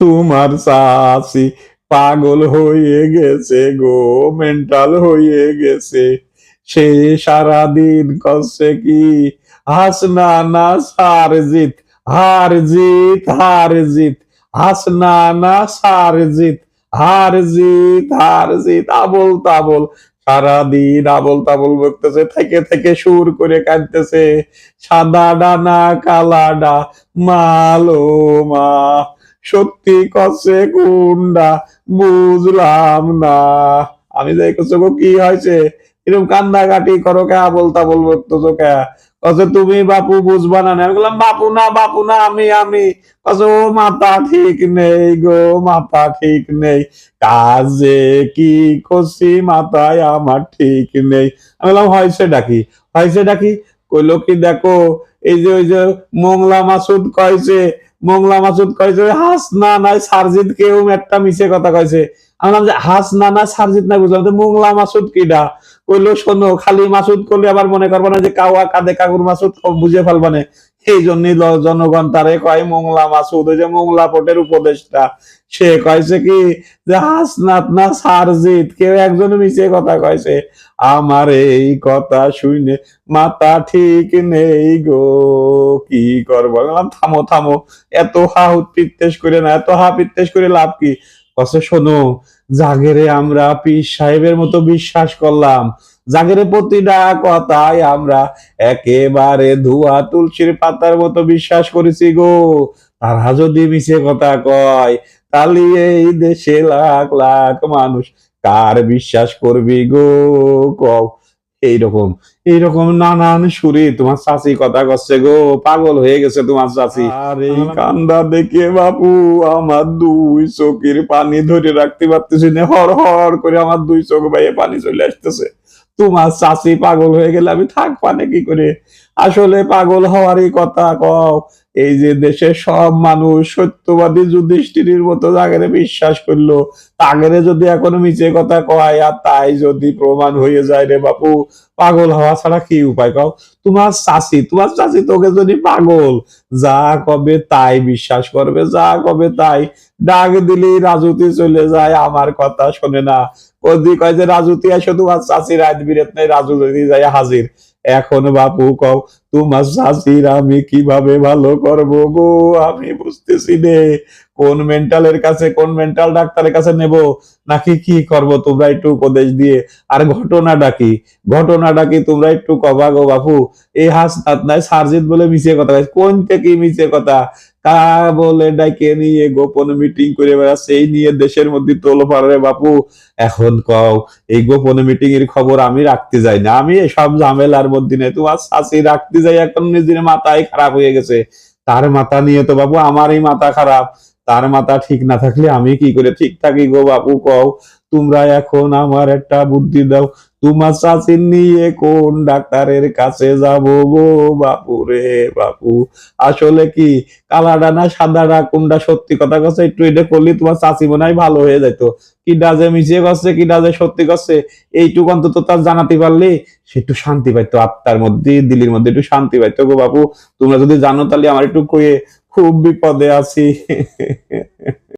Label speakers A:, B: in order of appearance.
A: তোমার চাষি পাগল হয়ে গেছে গো মেন্টাল হয়ে গেছে। সে সারাদিন করছে কি? হাসনা না সার জিত, হার জিত হার জিত। হাসনা না সার জিত, হার জিত হার জিত। আবল তাবল, সারাদিন আবল তাবল বকতেছে, থেকে থেকে সুর করে কাঁদতেছে। সাদা ডানা, কালা ডা, মালো মা। সত্যি কছে কুন্ডা বুঝলাম না। আমি যাই কছে কি হয়েছে? এরকম কান্দাকাটি করো কে আবল তাবল বকতেছো কে? কছে তুমি বাপু বুঝবা না আমি বললাম, বাপু না বাপু না, আমি আমি। কছে ও মাথা ঠিক নেই গো, মাথা ঠিক নেই। কাজে কি করছি, মাথায় আমার ঠিক নেই। আমি বললাম হয়েছে ডাকি হয়েছে ডাকি কইলো কি, দেখো, এই যে, ওই যে, মোংলা মাসুদ কয়েছে মোংলা মাসুদ কয়েছে হাস না নাই সারজিৎ কেউ একটা মিছে কথা কয়েছে আমি বললাম যে, হাস না না সারজিৎ না বুঝলাম। তো মংলা মাসুদ কিডা? কইলো, শোনো, খালি মাসুদ করলে আবার মনে করব না যে কাওয়া কাদে, কাকুর মাসুদ বুঝে ফেলবা না। এই জন্যই জনগণ তারে কয় মোংলা মাসুদ, ওই যে মোংলা পটের উপদেশটা সে কয়েছে কি যে হাসনাত না সারজিৎ কেউ একজন মিছে কথা কয়েছে, আমার এই কথা শুনে মাথা ঠিক নেই গো, কি করব? থামো থামো, এত হা পিত্তেশ করে না, এত হা পিত্তেশ করে লাভ কি? কসে শোনো, জাগেরে আমরা পীর সাহেবের মতো বিশ্বাস করলাম। জাগেরে প্রতিটা কথাই আমরা একেবারে ধোয়া তুলসীর পাতার মতো বিশ্বাস করেছি গো। তারা যদি মিছে কথা কয় তাহলে এই দেশে লাখ লাখ মানুষ কার বিশ্বাস করবি গো? কও এইরকম এইরকম নানান সুরে তোমার চাষি কথা করছে গো। পাগল হয়ে গেছে তোমার চাষি আর এই কান্দা দেখে বাপু আমার দুই চোখের পানি ধরে রাখতে পারতেছি না। হর হর করে আমার দুই চোখ বাইয়ে পানি চলে আসতেছে। তোমার চাষি পাগল হয়ে গেলে আমি থাক পানে কি করে? আসলে পাগল হওয়ারই কথা কও। এই যে দেশের সব মানুষ সত্যবাদী যুধিষ্ঠির মতো জাগারে বিশ্বাস করল, তাগেরে যদি এখনও মিছে কথা কয়, আর তাই যদি প্রমাণ হয়ে যায় রে বাপু, পাগল হওয়া ছাড়া কি উপায় কও? তোমার চাষি তোমার চাষি তোকে যদি পাগল, যা কবে তাই বিশ্বাস করবে, যা কবে তাই ডাক দিলেই রাজুতি চলে যায়, আমার কথা শোনে না। কয় যে রাজুতি শুধু তোমার চাষি রাত বিরেত নাই, রাজু যদি যায় হাজির। এখন বাপু কও তোমার চাষির আমি কীভাবে ভালো করব গো? আমি বুঝতেছি নে। কোন মেন্টালের কাছে, কোন মেন্টাল ডাক্তারের কাছে নেব? নাকি কি করব তোমরা একটু উপদেশ দিয়ে? আর ঘটনাটা কি? ঘটনাটা কি তোমরা একটু কবা গো বাপু? এই হাস নাই সার্জিত বলে মিছে কথা কোন থেকে মিছে কথা? কা বলে ডাকে নিয়ে গোপন মিটিং করে বেড়াচ্ছে। এই নিয়ে দেশের মধ্যে তোল পারে বাপু। এখন কও, এই গোপন মিটিং এর খবর আমি রাখতে যাই না। আমি সব ঝামেলার মধ্যে নেই। তোমার শাশি রাখতে যাই এখন নিজের মাথায় খারাপ হয়ে গেছে। তার মাথা নিয়ে তো বাবু আমারই মাথা খারাপ। তার মাথা ঠিক না থাকলে আমি কি করে ঠিক থাকি গো বাপু কও? তোমরা এখন আমার একটা বুদ্ধি দাও। তোমার চাচির নিয়ে কোন ডাক্তারের কাছে যাব গো বাপু রে বাপু? আসলে কি, কালাডা না সাদাডা কোনটা সত্যি কথা কথা একটু এটা করলে তোমার চাচি মনে হয় ভালো হয়ে যেত কি ডাজে মিশিয়ে করছে, কি ডাজে সত্যি করছে, এইটুকু অন্তত তার জানাতে পারলে সে একটু শান্তি পাইতো, আত্মার মধ্যে দিল্লির মধ্যে একটু শান্তি পাইতো গো বাপু। তোমরা যদি জানো তাহলে আমার একটু খুব বিপদে আছি।